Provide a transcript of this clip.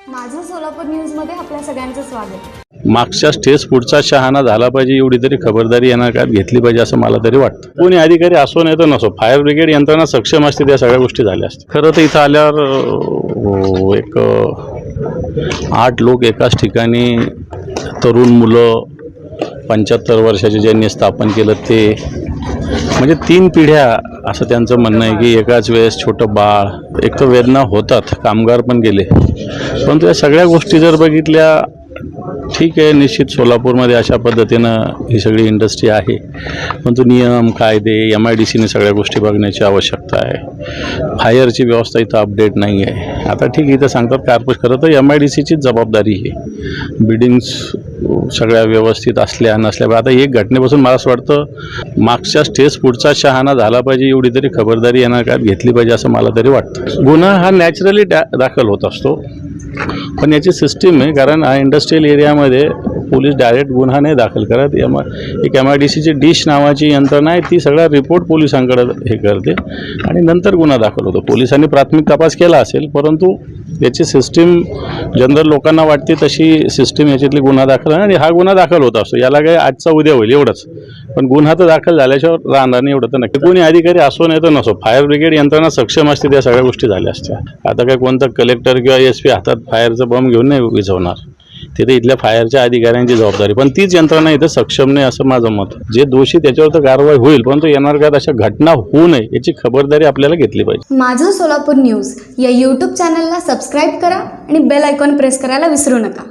माझं सोलापूर न्यूजमध्ये आपल्या सगळ्यांचं स्वागत. मागच्या स्टेज पुढचा शहाणा झाला पाहिजे एवढी तरी खबरदारी येणार काय घेतली पाहिजे असं मला तरी वाटतं. कोणी अधिकारी असो नाही तर नसो फायर ब्रिगेड यंत्रणा सक्षम असते त्या सगळ्या गोष्टी झाल्या असतात खरं तर इथं आल्यावर हो, एक आठ लोक एकाच ठिकाणी तरुण मुलं पंच्याहत्तर वर्षाचे ज्यांनी स्थापन केलं ते म्हणजे तीन पिढ्या असं त्यांचं म्हणणं आहे की एकाच वेळेस छोटं बाळ एक तर वेदना होतात कामगार पण गेले. परंतु या सगळ्या गोष्टी जर बघितल्या ठीक आहे निश्चित सोलापूरमध्ये अशा पद्धतीनं ही सगळी इंडस्ट्री आहे. परंतु नियम कायदे एम आय डी सीने सगळ्या गोष्टी बघण्याची आवश्यकता आहे. फायरची व्यवस्था इथं अपडेट नाही आहे. आता ठीक इथं सांगतात कारपूस खरं तर एम आय डी सीचीच जबाबदारी आहे बिल्डिंग्स सगळ्या व्यवस्थित असल्या नसल्या आता एक घटनेपासून मला असं वाटतं मागच्या स्टेज पुढचा शहाणा झाला पाहिजे एवढी तरी खबरदारी येणार काळात घेतली पाहिजे असं मला तरी वाटतं. गुन्हा हा नॅचरली डा दाखल होत असतो. पण याची सिस्टीम आहे कारण इंडस्ट्रियल एरियामध्ये पोलीस डायरेक्ट गुन्हा नाही दाखल करत. एम एक एम आय डी सीची डिश नावाची यंत्रणा आहे ती सगळा रिपोर्ट पोलिसांकडे हे करते. आणि नंतर गुन्हा दाखल होतो. पोलिसांनी प्राथमिक तपास केला असेल परंतु याची सिस्टीम जनरल लोकांना वाटते तशी सिस्टीम याच्यातली गुन्हा दाखल आणि हा गुन्हा दाखल होत असतो. याला काय आजचा उद्या होईल एवढंच. पण गुन्हा तर दाखल झाल्याशिवाय राहणार नाही एवढं तर नक्की कोणी अधिकारी असो नाही तर नसो. फायर ब्रिगेड यंत्रणा सक्षम असते त्या सगळ्या गोष्टी झाल्या असत्या. आता काय कोणतं कलेक्टर किंवा एस पी हातात फायरचं बॉम्ब घेऊन नाही विझवणार. तिथे इथल्या फायरच्या अधिकाऱ्यांची जबाबदारी. पण तीच यंत्रणा इथं सक्षम नाही असं माझं मत. जे दोषी त्याच्यावर तर कारवाई होईल परंतु येणार काळात अशा घटना होऊ नये याची खबरदारी आपल्याला घेतली पाहिजे. माझं सोलापूर न्यूज या यूट्यूब चॅनलला सबस्क्राईब करा आणि बेल आयकॉन प्रेस करायला विसरू नका.